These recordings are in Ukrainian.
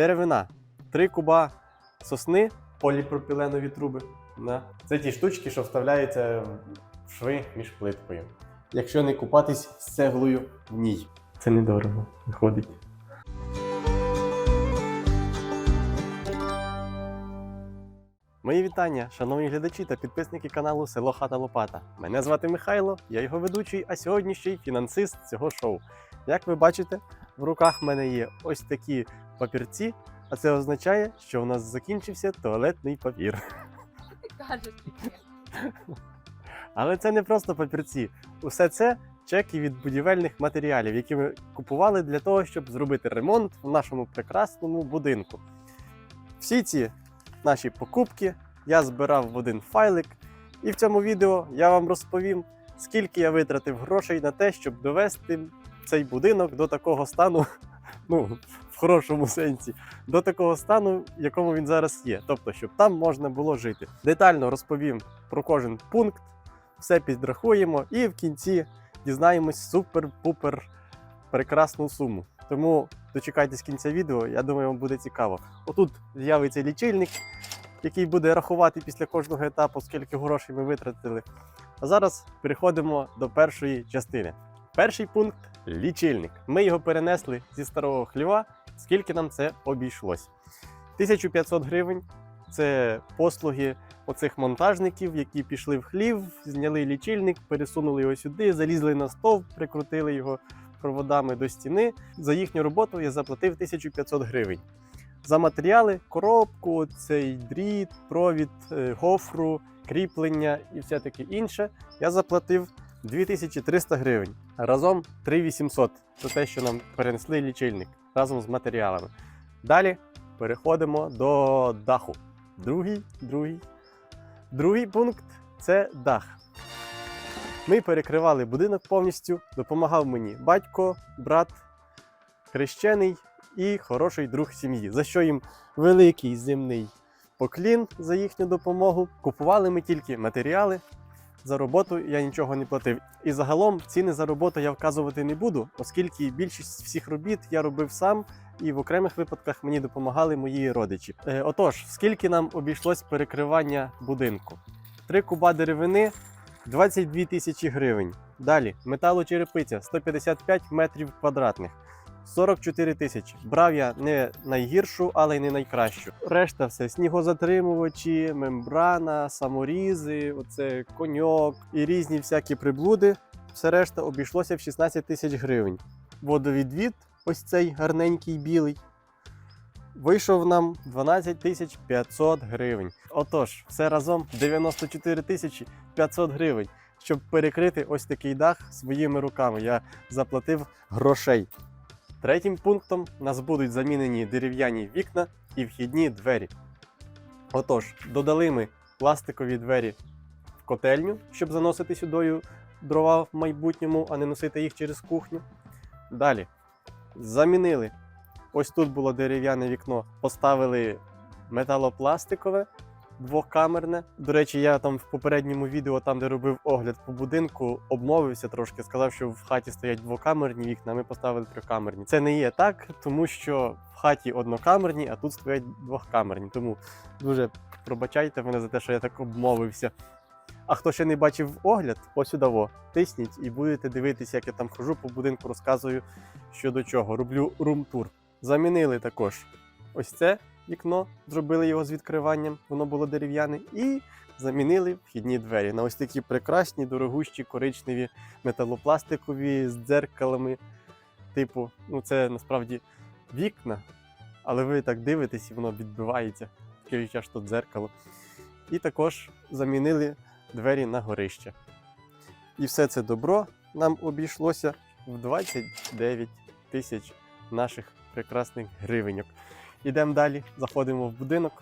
Деревина. Три куба сосни, поліпропіленові труби. Да. Це ті штучки, що вставляються в шви між плиткою. Якщо не купатись з цеглою в ній. Це недорого виходить. Мої вітання, шановні глядачі та підписники каналу Село Хата Лопата. Мене звати Михайло, я його ведучий, а сьогодні ще й фінансист цього шоу. Як ви бачите, в руках в мене є ось такі папірці, а це означає, що у нас закінчився туалетний папір. Ти кажеш таке. Але це не просто папірці. Усе це чеки від будівельних матеріалів, які ми купували для того, щоб зробити ремонт в нашому прекрасному будинку. Всі ці наші покупки я збирав в один файлик, і в цьому відео я вам розповім, скільки я витратив грошей на те, щоб довести цей будинок до такого стану, ну, в хорошому сенсі, до такого стану, в якому він зараз є. Тобто, щоб там можна було жити. Детально розповім про кожен пункт, все підрахуємо і в кінці дізнаємось супер-пупер прекрасну суму. Тому дочекайтесь кінця відео, я думаю, вам буде цікаво. Отут з'явиться лічильник, який буде рахувати після кожного етапу, скільки грошей ми витратили. А зараз переходимо до першої частини. Перший пункт лічильник. Ми його перенесли зі старого хліва. Скільки нам це обійшлось? 1500 гривень це послуги оцих монтажників, які пішли в хлів, зняли лічильник, пересунули його сюди, залізли на стовп, прикрутили його проводами до стіни. За їхню роботу я заплатив 1500 гривень. За матеріали, коробку, цей дріт, провід, е, гофру, кріплення і все таке інше. Я заплатив 2300 гривень. Разом 3800 за те, що нам перенесли лічильник разом з матеріалами. Далі переходимо до даху. Другий, другий. Другий пункт це дах. Ми перекривали будинок повністю, допомагав мені батько, брат, хрещений і хороший друг сім'ї, за що їм великий земний поклін за їхню допомогу. Купували ми тільки матеріали. За роботу я нічого не платив. І загалом ціни за роботу я вказувати не буду, оскільки більшість всіх робіт я робив сам, і в окремих випадках мені допомагали мої родичі. Е, отож, скільки нам обійшлось перекривання будинку? Три куба деревини 22 тисячі гривень. Далі металочерепиця 155 метрів квадратних. 44 тисячі. Брав я не найгіршу, але й не найкращу. Решта все снігозатримувачі, мембрана, саморізи, оце коньок і різні всякі приблуди. Все решта обійшлося в 16 тисяч гривень. Водовідвід, ось цей гарненький білий, вийшов нам 12 тисяч 500 гривень. Отож, все разом 94 тисячі 500 гривень. Щоб перекрити ось такий дах своїми руками, я заплатив грошей. Третім пунктом нас будуть замінені дерев'яні вікна і вхідні двері. Отож, додали ми пластикові двері в котельню, щоб заносити сюди дрова в майбутньому, а не носити їх через кухню. Далі замінили. Ось тут було дерев'яне вікно, поставили металопластикове двокамерне. До речі, я там в попередньому відео, там де робив огляд по будинку, обмовився трошки, сказав, що в хаті стоять двокамерні вікна, а ми поставили трикамерні. Це не є так, тому що в хаті однокамерні, а тут стоять двокамерні. Тому дуже пробачайте мене за те, що я так обмовився. А хто ще не бачив огляд, ось сюди тисніть і будете дивитися, як я там хожу по будинку, розказую що до чого. Роблю рум-тур. Замінили також ось це вікно, зробили його з відкриванням, воно було дерев'яне, і замінили вхідні двері на ось такі прекрасні, дорогущі, коричневі, металопластикові з дзеркалами. Типу, ну це насправді вікна, але ви так дивитесь і воно відбивається. Таке відчуття, що дзеркало. І також замінили двері на горище. І все це добро нам обійшлося в 29 тисяч наших прекрасних гривеньок. Ідемо далі, заходимо в будинок.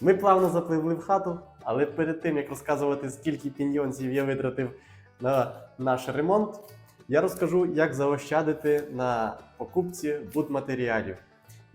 Ми плавно запливли в хату, але перед тим як розказувати, скільки піньйонців я витратив на наш ремонт, я розкажу, як заощадити на покупці будматеріалів.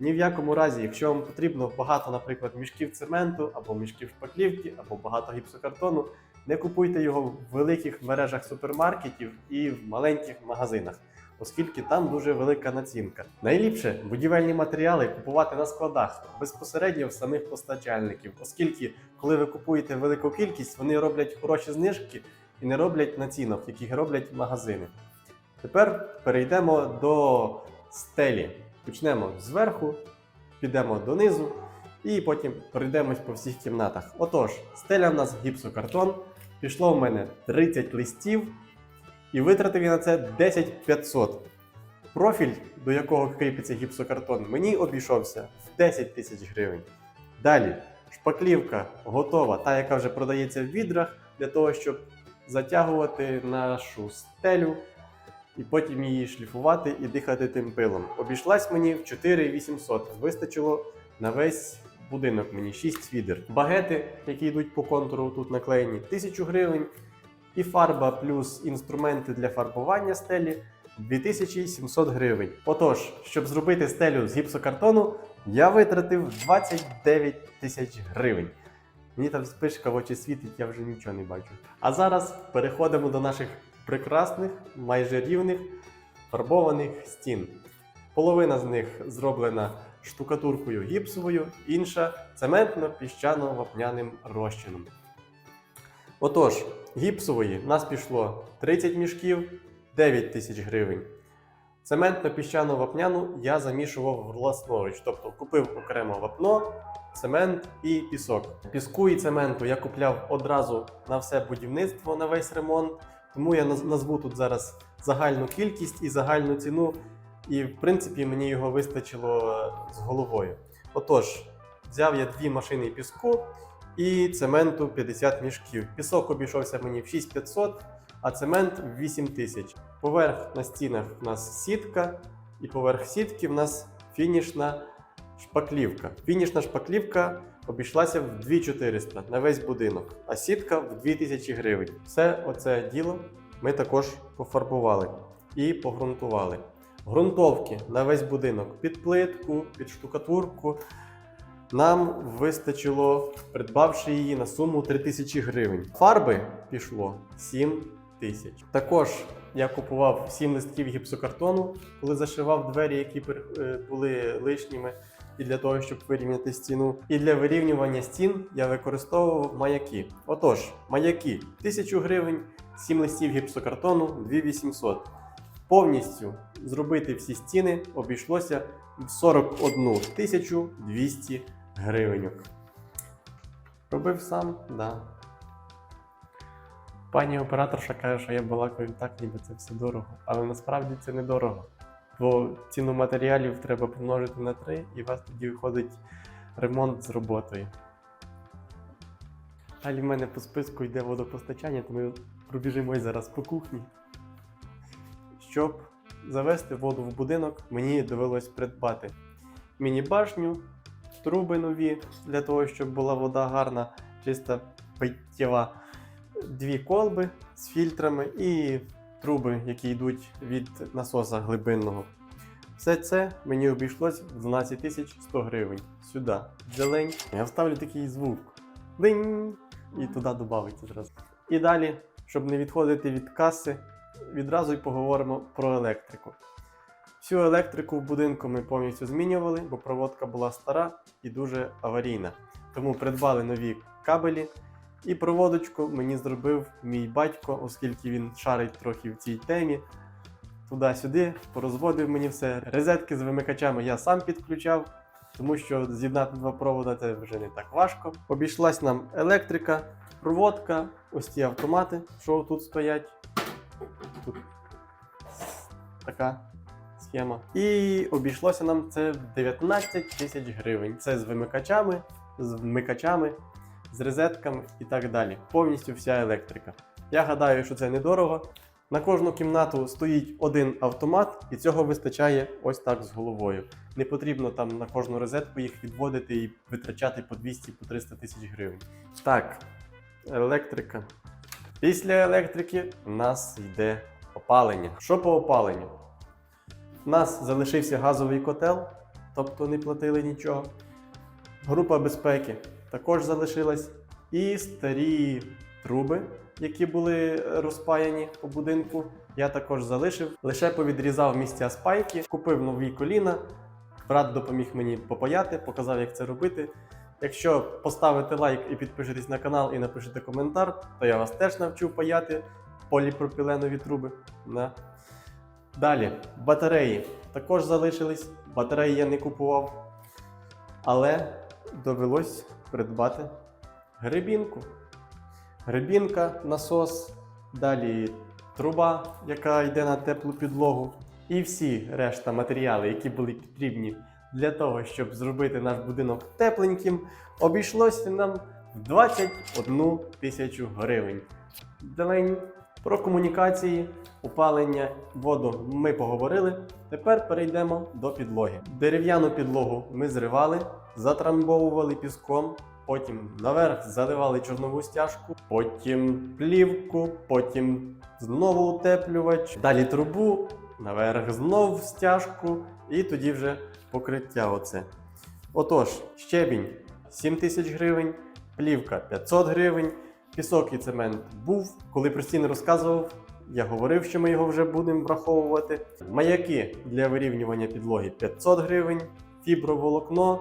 Ні в якому разі, якщо вам потрібно багато, наприклад, мішків цементу, або мішків шпаклівки, або багато гіпсокартону, Не купуйте його в великих мережах супермаркетів і в маленьких магазинах, оскільки там дуже велика націнка. Найліпше будівельні матеріали купувати на складах безпосередньо в самих постачальників, оскільки, коли ви купуєте велику кількість, вони роблять хороші знижки і не роблять націнок, яких роблять магазини. Тепер перейдемо до стелі. Почнемо зверху, підемо донизу і потім пройдемось по всіх кімнатах. Отож, стеля в нас гіпсокартон. Пішло в мене 30 листів, і витратив я на це 10 500. Профіль, до якого кріпиться гіпсокартон, мені обійшовся в 10 тисяч гривень. Далі, шпаклівка готова, та, яка вже продається в відрах, для того, щоб затягувати нашу стелю і потім її шліфувати і дихати тим пилом. Обійшлась мені в 4800. Вистачило на весь будинок мені 6 відер. Багети, які йдуть по контуру, тут наклеєні 1000 гривень. І фарба плюс інструменти для фарбування стелі 2700 гривень. Отож, щоб зробити стелю з гіпсокартону, я витратив 29 тисяч гривень. Мені там спишка в очі світить, я вже нічого не бачу. А зараз переходимо до наших прекрасних, майже рівних фарбованих стін. Половина з них зроблена штукатуркою гіпсовою, інша цементно-піщано-вапняним розчином. Отож, гіпсової нас пішло 30 мішків 9 тисяч гривень. Цементно-піщану вапняну я замішував власноруч, тобто купив окремо вапно, цемент і пісок. Піску і цементу я купляв одразу на все будівництво, на весь ремонт, тому я назву тут зараз загальну кількість і загальну ціну, і в принципі мені його вистачило е, з головою. Отож, взяв я дві машини піску і цементу 50 мішків. Пісок обійшовся мені в 6500, а цемент в 8000. Поверх на стінах в нас сітка, і поверх сітки в нас фінішна шпаклівка. Фінішна шпаклівка обійшлася в 2400 на весь будинок, а сітка в 2000 гривень. Все оце діло ми також пофарбували і погрунтували. Грунтовки на весь будинок під плитку, під штукатурку. Нам вистачило, придбавши її на суму 3000 гривень. Фарби пішло 7 тисяч. Також я купував 7 листків гіпсокартону, коли зашивав двері, які е, були лишніми, і для того, щоб вирівняти стіну. І для вирівнювання стін я використовував маяки. Отож, маяки 1000 гривень, 7 листів гіпсокартону 2800. Повністю зробити всі стіни обійшлося в 41 тисячу 200 гривень. Робив сам, да. Пані операторша каже, що я балакаю так, ніби це все дорого. Але насправді це не дорого. Бо ціну матеріалів треба помножити на 3, і у вас тоді виходить ремонт з роботою. Далі в мене по списку йде водопостачання, то ми пробіжимось зараз по кухні. Щоб завести воду в будинок, мені довелось придбати міні-башню, труби нові для того, щоб була вода гарна, чиста питтєва, дві колби з фільтрами і труби, які йдуть від насоса глибинного. Все це мені обійшлось в 12 100 гривень. Сюди. Зелень. Я вставлю такий звук. Динь! І туди додається зразу. І далі, щоб не відходити від каси, відразу й поговоримо про електрику. Всю електрику в будинку ми повністю змінювали, бо проводка була стара і дуже аварійна. Тому придбали нові кабелі. І проводочку мені зробив мій батько, оскільки він шарить трохи в цій темі. Туди-сюди, порозводив мені все. Розетки з вимикачами я сам підключав, тому що з'єднати два провода це вже не так важко. Обійшлась нам електрика, проводка, ось ті автомати, що тут стоять. Тут така схема. І обійшлося нам це в 19 тисяч гривень. Це з вимикачами, з вмикачами, з розетками і так далі. Повністю вся електрика. Я гадаю, що це недорого. На кожну кімнату стоїть один автомат, і цього вистачає ось так з головою. Не потрібно там на кожну розетку їх відводити і витрачати по 200-300 тисяч гривень. Так, електрика. Після електрики в нас йде опалення. Що по опаленню? У нас залишився газовий котел, тобто не платили нічого. Група безпеки також залишилась. І старі труби, які були розпаяні по будинку, я також залишив. Лише повідрізав місця спайки, купив нові коліна. Брат допоміг мені попаяти, показав, як це робити. Якщо поставите лайк і підпишетесь на канал і напишете коментар, то я вас теж навчу паяти поліпропіленові труби. Да. Далі, батареї також залишились. Батареї я не купував, але довелось придбати грибінку. Грибінка, насос, далі труба, яка йде на теплу підлогу, і всі решта матеріали, які були потрібні для того, щоб зробити наш будинок тепленьким, обійшлося нам в 21 тисячу гривень. Далень про комунікації, опалення, воду ми поговорили. Тепер перейдемо до підлоги. Дерев'яну підлогу ми зривали, затрамбовували піском, потім наверх заливали чорнову стяжку, потім плівку, потім знову утеплювач, далі трубу, наверх знов стяжку, і тоді вже покриття. Оце. Отож, щебінь 7 тисяч гривень, плівка 500 гривень, пісок і цемент був. Коли Простін розказував, я говорив, що ми його вже будемо враховувати. Маяки для вирівнювання підлоги 500 гривень, фіброволокно.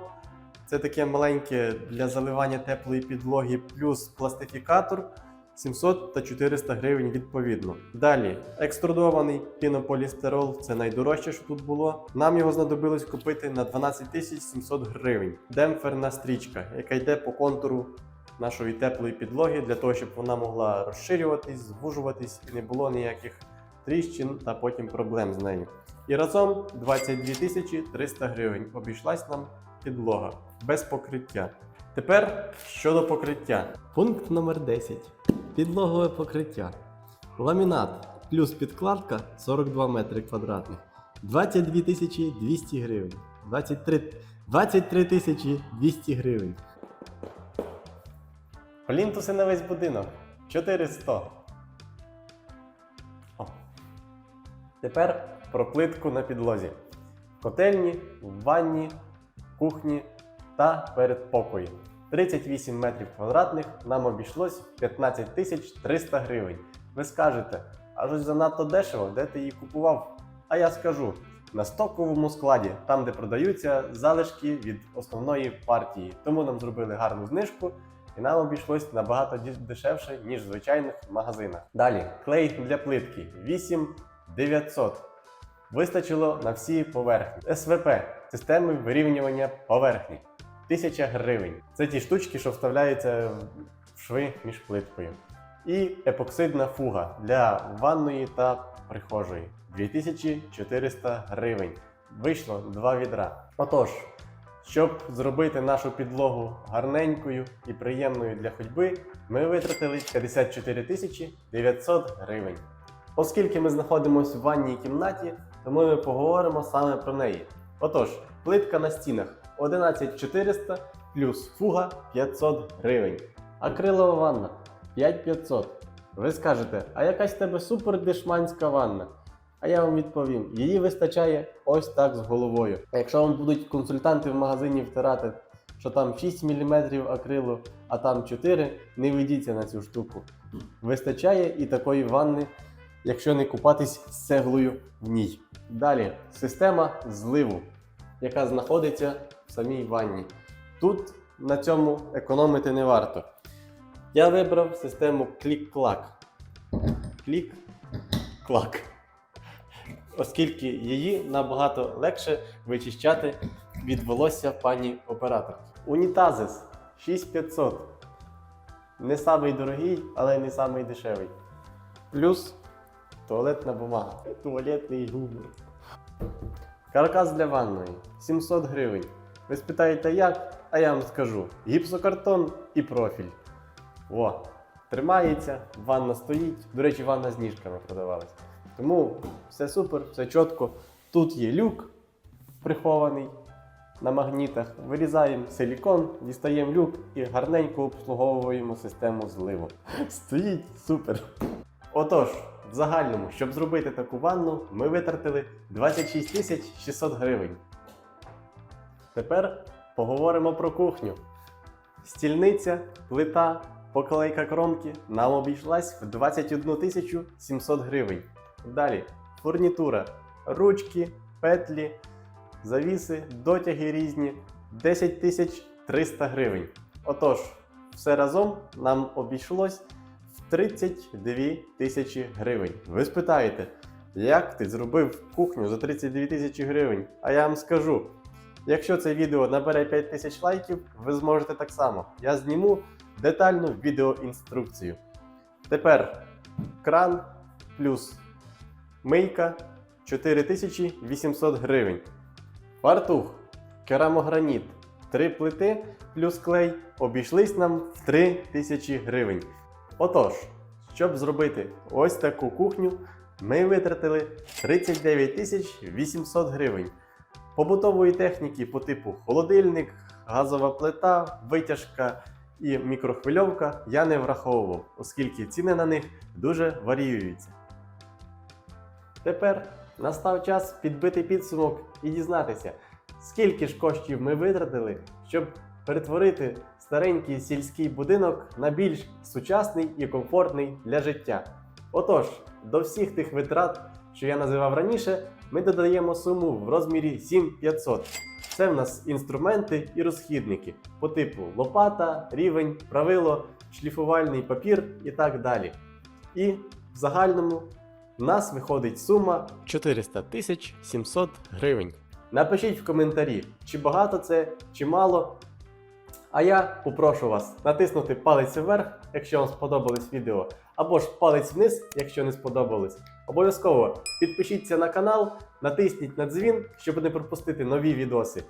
Це таке маленьке для заливання теплої підлоги, плюс пластифікатор 700 та 400 гривень відповідно. Далі екструдований пінополістирол це найдорожче, що тут було. Нам його знадобилось купити на 12 700 гривень. Демпферна стрічка, яка йде по контуру нашої теплої підлоги, для того, щоб вона могла розширюватись, звужуватись і не було ніяких тріщин та потім проблем з нею. І разом 22 тисячі 300 гривень обійшлась нам підлога без покриття. Тепер щодо покриття. Пункт номер 10. Підлогове покриття. Ламінат плюс підкладка 42 метри квадратних. 22 тисячі 200 гривень. 23, 23 тисячі 200 гривень. Плінтуси на весь будинок. 400. О. Тепер про плитку на підлозі. Котельні, ванні, кухні та передпокої. 38 метрів квадратних нам обійшлось 15 тисяч 300 гривень. Ви скажете, а ж занадто дешево, де ти її купував? А я скажу: на стоковому складі, там де продаються залишки від основної партії. Тому нам зробили гарну знижку, і нам обійшлось набагато дешевше, ніж в звичайних магазинах. Далі, клей для плитки 8900. Вистачило на всі поверхні. СВП системи вирівнювання поверхні. 1000 гривень. Це ті штучки, що вставляються в шви між плиткою. І епоксидна фуга для ванної та прихожої. 2400 гривень. Вийшло два відра. Отож, щоб зробити нашу підлогу гарненькою і приємною для ходьби, ми витратили 54 тисячі 900 гривень. Оскільки ми знаходимося в ванній кімнаті, тому ми поговоримо саме про неї. Отож, плитка на стінах 11400 плюс фуга 500 гривень. Акрилова ванна 5500. Ви скажете, а якась в тебе супер дешманська ванна? А я вам відповім: її вистачає ось так з головою. А якщо вам будуть консультанти в магазині втирати, що там 6 мм акрилу, а там 4, не ведіться на цю штуку. Вистачає і такої ванни, якщо не купатись з цеглою в ній. Далі система зливу, яка знаходиться в самій ванні. Тут на цьому економити не варто. Я вибрав систему клік-клак. Клік-клак. Оскільки її набагато легше вичищати від волосся пані оператор. Унітазис 6500. Не самий дорогий, але не самий дешевий. Плюс туалетна бумага. Туалетний гумор. Каркас для ванної 700 гривень. Ви спитаєте як? А я вам скажу: гіпсокартон і профіль. О, тримається, ванна стоїть. До речі, ванна з ніжками продавалась. Тому все супер, все чітко. Тут є люк прихований на магнітах. Вирізаємо силікон, дістаємо люк і гарненько обслуговуємо систему зливу. Стоїть супер. Отож, в загальному, щоб зробити таку ванну, ми витратили 26 тисяч 600 гривень. Тепер поговоримо про кухню. Стільниця, плита, Поклейка кромки нам обійшлась в 21 тисячу 700 гривень. Далі фурнітура, ручки, петлі, завіси, дотяги різні 10 тисяч 300 гривень. Отож, все разом нам обійшлось в 32 тисячі гривень. Ви спитаєте, як ти зробив кухню за 32 тисячі гривень? А я вам скажу. Якщо це відео набере 5 тисяч лайків, ви зможете так само. Я зніму детальну відеоінструкцію. Тепер кран плюс мийка 4800 гривень. Фартух, керамограніт, 3 плити плюс клей обійшлись нам в 3000 гривень. Отож, щоб зробити ось таку кухню, ми витратили 39 800 гривень. Побутової техніки по типу холодильник, газова плита, витяжка і мікрохвильовка я не враховував, оскільки ціни на них дуже варіюються. Тепер настав час підбити підсумок і дізнатися, скільки ж коштів ми витратили, щоб перетворити старенький сільський будинок на більш сучасний і комфортний для життя. Отож, до всіх тих витрат, що я називав раніше, ми додаємо суму в розмірі 7500. Це в нас інструменти і розхідники по типу лопата, рівень, правило, шліфувальний папір і так далі. І в загальному в нас виходить сума 400 тисяч 700 гривень. Напишіть в коментарі, чи багато це, чи мало. А я попрошу вас натиснути палець вверх, якщо вам сподобалось відео, або ж палець вниз, якщо не сподобалось. Обов'язково підпишіться на канал, натисніть на дзвін, щоб не пропустити нові відоси.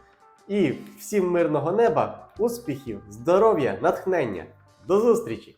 І всім мирного неба, успіхів, здоров'я, натхнення. До зустрічі!